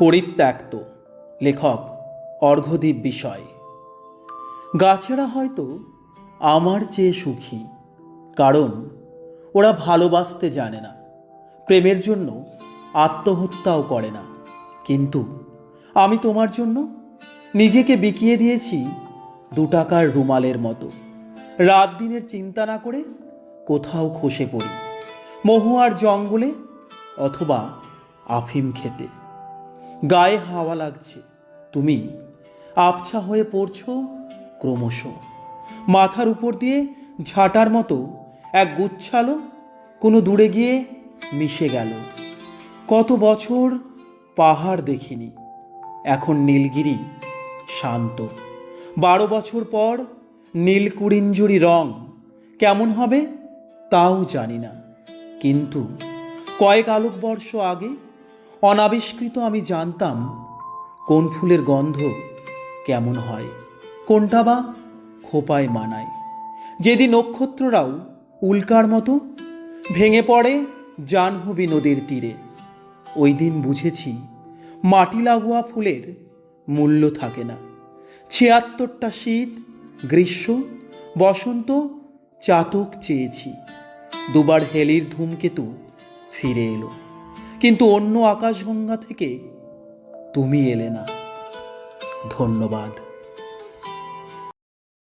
পরিত্যক্ত, লেখক অর্ঘদ্বীপ বিষয়। গাছেরা হয়তো আমার চেয়ে সুখী, কারণ ওরা ভালোবাসতে জানে না, প্রেমের জন্য আত্মহত্যাও করে না। কিন্তু আমি তোমার জন্য নিজেকে বিকিয়ে দিয়েছি দু টাকার রুমালের মতো। রাত দিনের চিন্তা না করে কোথাও খসে পড়ি, মহুয়ার জঙ্গলে অথবা আফিম খেতে। গায়ে হাওয়া লাগছে। তুমি আবছা হয়ে পড়ছো ক্রমশ। মাথার উপর দিয়ে ঝাঁটার মতো এক গুচ্ছালো কোনো দূরে গিয়ে মিশে গেল। কত বছর পাহাড় দেখিনি। এখন নীলগিরি শান্ত। বারো বছর পর নীলকুড়িঞ্জুরি রং কেমন হবে তাও জানি না। কিন্তু কয়েক আলোকবর্ষ আগে অনাবিষ্কৃত আমি জানতাম কোন ফুলের গন্ধ কেমন হয়, কোনটা বা খোপায় মানায়। যেদিন নক্ষত্ররাও উল্কার মতো ভেঙে পড়ে জাহ্নবী নদীর তীরে, ওই দিন বুঝেছি মাটি লাগোয়া ফুলের মূল্য থাকে না। ছিয়াত্তরটা শীত, গ্রীষ্ম, বসন্ত, চাতক চেয়েছি। দুবার হেলির ধূমকেতু ফিরে এলো। কিন্তু অন্য আকাশগঙ্গা থেকে তুমি এলে না। ধন্যবাদ।